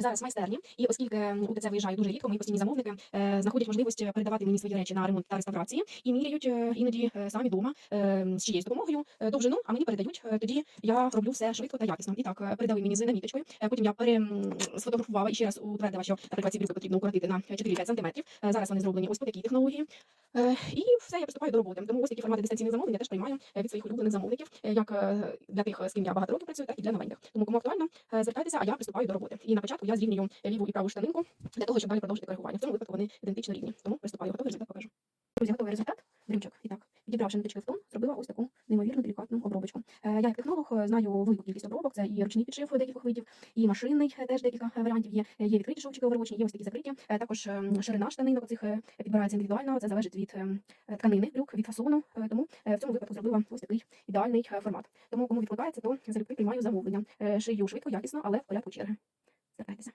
зараз майстерні, і оскільки у ТЦ виїжджаю дуже рідко, мої постійні замовники е, знаходять можливість передавати мені свої речі на ремонт та реставрації і міряють е, іноді е, самі вдома е, з чиєюсь допомогою е, довжину, а мені передають. Е, Тоді я роблю все швидко та якісно. І так е, передали мені з наміточкою. Е, Потім я пере сфотографувала і ще раз утвердила, що наприклад ці брюки потрібно укоротити на 4-5 см. Е, Зараз вони зроблені ось по такій технології. Е, І все, я приступаю до роботи. Тому ось такі формати дистанційних замовлень я теж приймаю е, від своїх улюблених замовників, е, як для тих, з ким я багато років працюю, так і для новеньких. Тому кому актуально, звертайтеся, а я приступаю до роботи. І на початку я зрівнюю ліву і праву штанинку для того, щоб далі продовжити коригування. В цьому випадку вони ідентично рівні. Тому приступаю. Готовий результат покажу. Друзі, готовий результат Дрючок. І так, відібравши ниточки в тон, зробила ось таку неймовірну обробочку. Е, Я як технолог е, знаю велику кількість обробок. Це і ручний підшив декількох видів, і машинний е, теж декілька варіантів є. Є відкриті шовчики оверочні, є ось такі закриті. Також ем, ширина штанинок оцих е, підбирається індивідуально. Це залежить від ем, тканини брюк, від фасону. Тому в цьому випадку зробила ось такий ідеальний формат. Тому кому відкликається, то залюбки приймаю замовлення. Шию швидко, якісно, але в порядку черги. Звертайтеся.